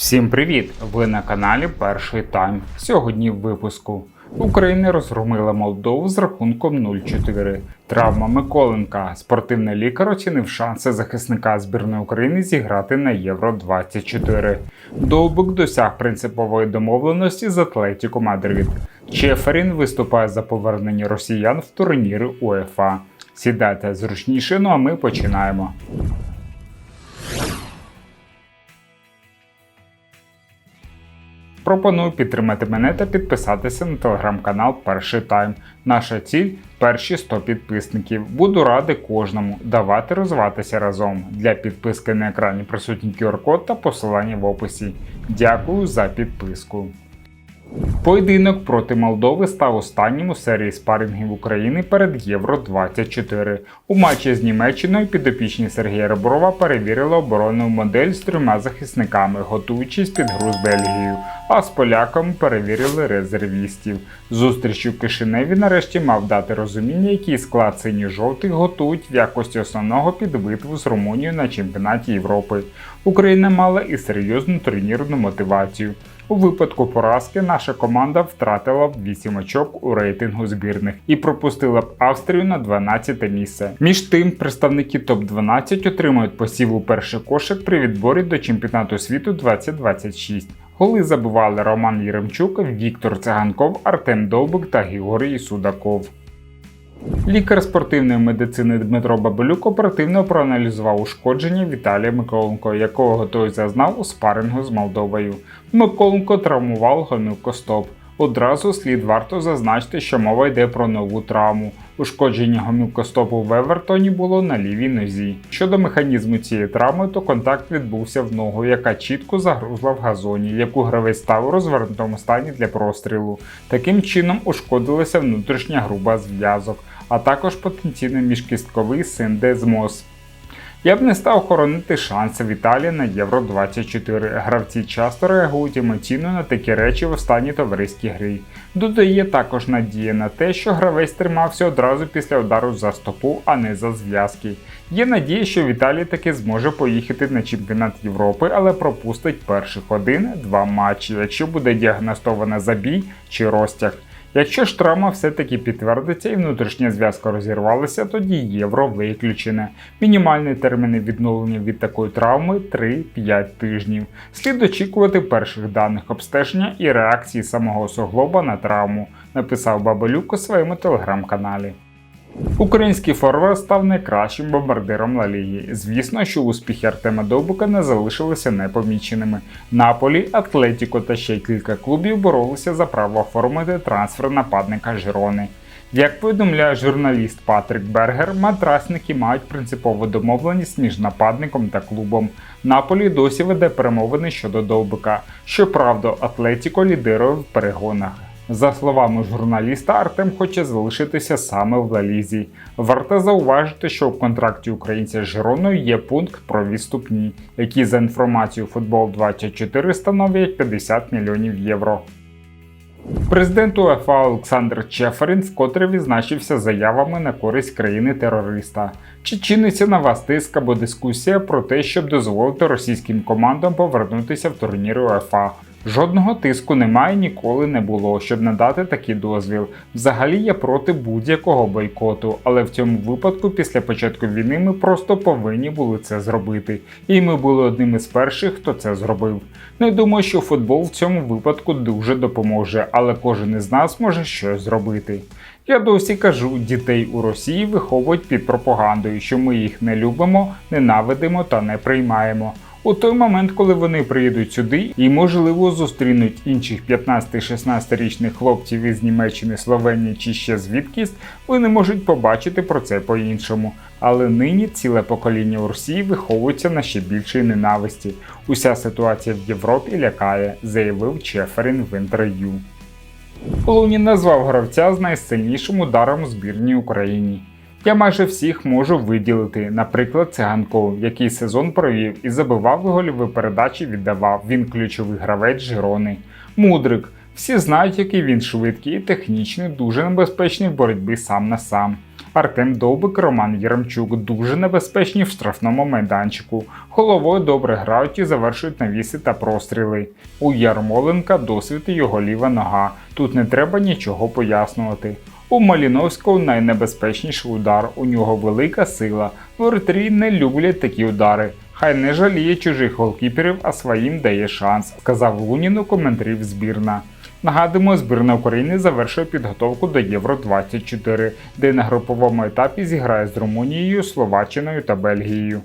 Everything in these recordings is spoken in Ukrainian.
Всім привіт! Ви на каналі Перший Тайм. Сьогодні в випуску. Україна розгромила Молдову з рахунком 0-4. Травма Миколенка. Спортивний лікар оцінив шанси захисника збірної України зіграти на Євро 24. Довбик досяг принципової домовленості з Атлетіко Мадрид. Чеферін виступає за повернення росіян в турніри УЕФА. Сідайте зручніше, ну а ми починаємо. Пропоную підтримати мене та підписатися на телеграм-канал Перший Тайм. Наша ціль перші 100 підписників. Буду радий кожному давати розвиватися разом. Для підписки на екрані присутній QR-код та посилання в описі. Дякую за підписку. Поєдинок проти Молдови став останнім у серії спарингів України перед Євро 24. У матчі з Німеччиною підопічні Сергія Реброва перевірили оборонну модель з трьома захисниками, готуючись під гру з Бельгією, а з поляками перевірили резервістів. Зустріч у Кишиневі нарешті мав дати розуміння, який склад синьо-жовтих готують в якості основного під битву з Румунією на чемпіонаті Європи. Україна мала і серйозну турнірну мотивацію. У випадку поразки наша команда втратила б 8 очок у рейтингу збірних і пропустила б Австрію на 12 місце. Між тим, представники топ-12 отримують посів у перший кошик при відборі до чемпіонату світу 2026. Голи забивали Роман Єремчук, Віктор Циганков, Артем Довбик та Георгій Судаков. Лікар спортивної медицини Дмитро Бабелюк оперативно проаналізував ушкодження Віталія Миколенко, якого той зазнав у спарингу з Молдовою. Миколенко травмував гомілкостоп. Одразу слід варто зазначити, що мова йде про нову травму. Ушкодження гомілкостопу в Евертоні було на лівій нозі. Щодо механізму цієї травми, то контакт відбувся в ногу, яка чітко загрузла в газоні, яку гравець став у розвернутому стані для прострілу. Таким чином ушкодилася внутрішня груба зв'язок, а також потенційний міжкістковий синдезмоз. Я б не став хоронити шанси Віталія на Євро 24. Гравці часто реагують емоційно на такі речі в останній товариській грі. Додає також надія на те, що гравець тримався одразу після удару за стопу, а не за зв'язки. Є надія, що Віталій таки зможе поїхати на чемпіонат Європи, але пропустить перших один-два матчі, якщо буде діагностовано забій чи розтяг. Якщо ж травма все-таки підтвердиться і внутрішня зв'язка розірвалася, тоді євро виключене. Мінімальні терміни відновлення від такої травми 3-5 тижнів. Слід очікувати перших даних обстеження і реакції самого суглоба на травму, написав Бабелюк у своєму телеграм-каналі. Український форвард став найкращим бомбардиром Ла Ліги. Звісно, що успіхи Артема Довбука не залишилися непоміченими. Наполі, Атлетіко та ще кілька клубів боролися за право оформити трансфер нападника Жирони. Як повідомляє журналіст Патрік Бергер, матрасники мають принципову домовленість між нападником та клубом. Наполі досі веде перемовини щодо Довбика. Щоправда, Атлетіко лідирує в перегонах. За словами журналіста, Артем хоче залишитися саме в Лалізі. Варто зауважити, що в контракті українця з Жироною є пункт про відступні, які за інформацією Футбол 24 становлять 50 мільйонів євро. Президент УЕФА Олександр Чеферін вкотре відзначився заявами на користь країни-терориста. Чи чиниться на вас тиск або дискусія про те, щоб дозволити російським командам повернутися в турнір УЕФА? Жодного тиску немає ніколи не було, щоб надати такий дозвіл. Взагалі я проти будь-якого бойкоту, але в цьому випадку, після початку війни, ми просто повинні були це зробити. І ми були одним із перших, хто це зробив. Не думаю, що футбол в цьому випадку дуже допоможе, але кожен із нас може щось зробити. Я досі кажу, дітей у Росії виховують під пропагандою, що ми їх не любимо, ненавидимо та не приймаємо. У той момент, коли вони приїдуть сюди і, можливо, зустрінуть інших 15-16-річних хлопців із Німеччини, Словенії чи ще звідкись, вони можуть побачити про це по-іншому. Але нині ціле покоління у Росії виховується на ще більшій ненависті. Уся ситуація в Європі лякає, заявив Чеферін в інтерв'ю. Лунін назвав гравця з найсильнішим ударом у збірній Україні. Я майже всіх можу виділити, наприклад, циганков, який сезон провів і забивав гольові передачі, віддавав. Він ключовий гравець Жирони. Мудрик. Всі знають, який він швидкий і технічний, дуже небезпечний в боротьбі сам на сам. Артем Довбик, Роман Єремчук дуже небезпечні в штрафному майданчику. Головою добре грають і завершують навіси та простріли. У Ярмоленка досвід і його ліва нога. Тут не треба нічого пояснювати. У Маліновського найнебезпечніший удар. У нього велика сила. Воротарі не люблять такі удари. Хай не жаліє чужих голкіперів, а своїм дає шанс, сказав Лунін у коментарів збірна. Нагадуємо, збірна України завершує підготовку до Євро 24, де на груповому етапі зіграє з Румунією, Словаччиною та Бельгією.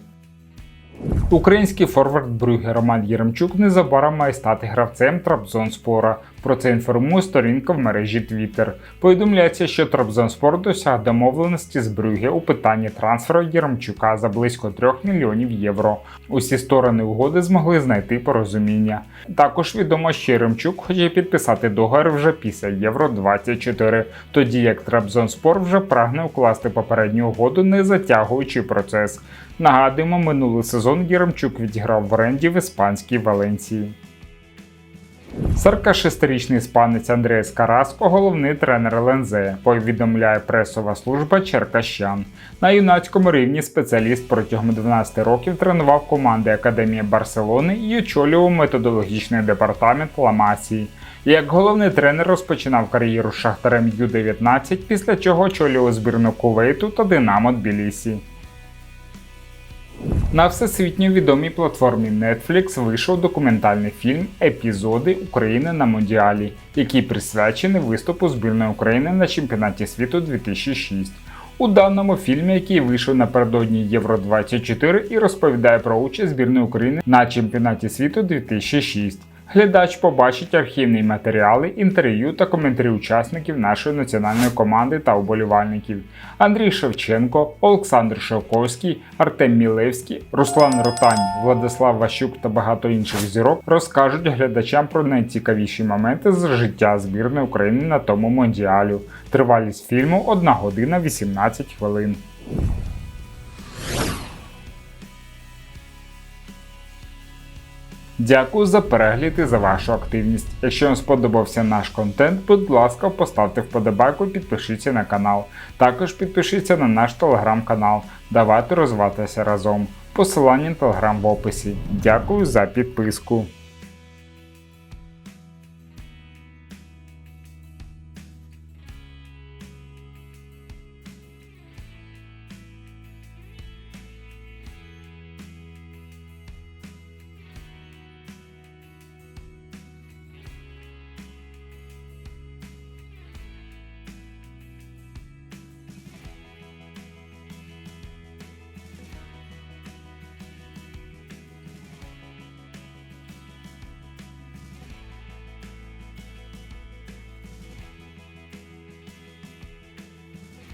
Український форвард Брюге Роман Єремчук незабаром має стати гравцем Трабзонспора. Про це інформує сторінка в мережі Twitter. Повідомляється, що Трабзонспор досяг домовленості з Брюге у питанні трансферу Єремчука за близько 3 мільйонів євро. Усі сторони угоди змогли знайти порозуміння. Також відомо, що Єремчук хоче підписати договір вже після Євро 24, тоді як Трабзонспор вже прагне укласти попередню угоду, не затягуючи процес. Нагадуємо, минулий сезон Єремчук відіграв в оренді в іспанській Валенції. 46-річний іспанець Андреас Караско, головний тренер ЛНЗ, повідомляє пресова служба Черкащан. На юнацькому рівні спеціаліст протягом 12 років тренував команди Академії Барселони і очолював методологічний департамент Ламасії. Як головний тренер розпочинав кар'єру з Шахтарем Ю-19, після чого очолював збірну Кувейту та Динамо Тбілісі. На всесвітньо відомій платформі Netflix вийшов документальний фільм Епізоди України на Мондіалі, який присвячений виступу збірної України на чемпіонаті світу 2006. У даному фільмі, який вийшов напередодні Євро 24 і розповідає про участь збірної України на чемпіонаті світу 2006. Глядач побачить архівні матеріали, інтерв'ю та коментарі учасників нашої національної команди та уболівальників. Андрій Шевченко, Олександр Шевковський, Артем Мілевський, Руслан Ротань, Владислав Ващук та багато інших зірок розкажуть глядачам про найцікавіші моменти з життя збірної України на тому мондіалю. Тривалість фільму 1 година 18 хвилин. Дякую за перегляд і за вашу активність. Якщо вам сподобався наш контент, будь ласка, поставте вподобайку і підпишіться на канал. Також підпишіться на наш телеграм-канал. Давайте розвиватися разом. Посилання на телеграм в описі. Дякую за підписку.